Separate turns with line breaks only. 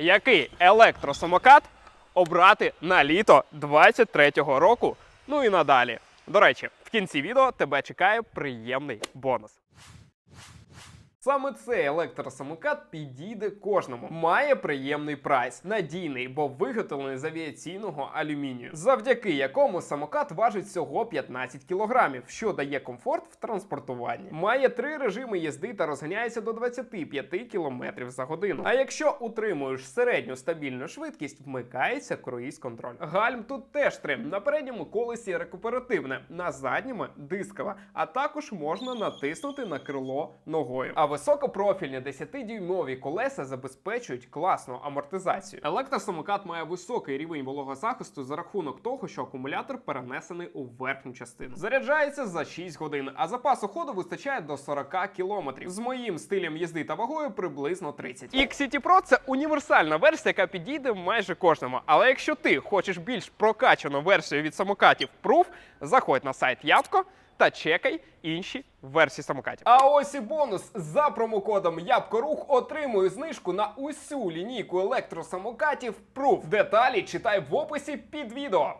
який електросамокат обрати на літо 23-го року. Ну і надалі. До речі, в кінці відео тебе чекає приємний бонус. Саме цей електросамокат підійде кожному. Має приємний прайс, надійний, бо виготовлений з авіаційного алюмінію, завдяки якому самокат важить всього 15 кілограмів, що дає комфорт в транспортуванні. Має три режими їзди та розганяється до 25 кілометрів за годину. А якщо утримуєш середню стабільну швидкість, вмикається круїз-контроль. Гальм тут теж три. На передньому колесі рекуперативне, на задньому дискове, а також можна натиснути на крило ногою. А високопрофільні 10-дюймові колеса забезпечують класну амортизацію. Електросамокат має високий рівень вологозахисту за рахунок того, що акумулятор перенесений у верхню частину. Заряджається за 6 годин, а запасу ходу вистачає до 40 кілометрів. З моїм стилем їзди та вагою приблизно 30. X-City Pro – це універсальна версія, яка підійде майже кожному. Але якщо ти хочеш більш прокачану версію від самокатів Proof, заходь на сайт Явко та чекай інші версії самокатів. А ось і бонус за промокодом Ябкорух отримую знижку на усю лінійку електросамокатів Proof. Деталі читай в описі під відео.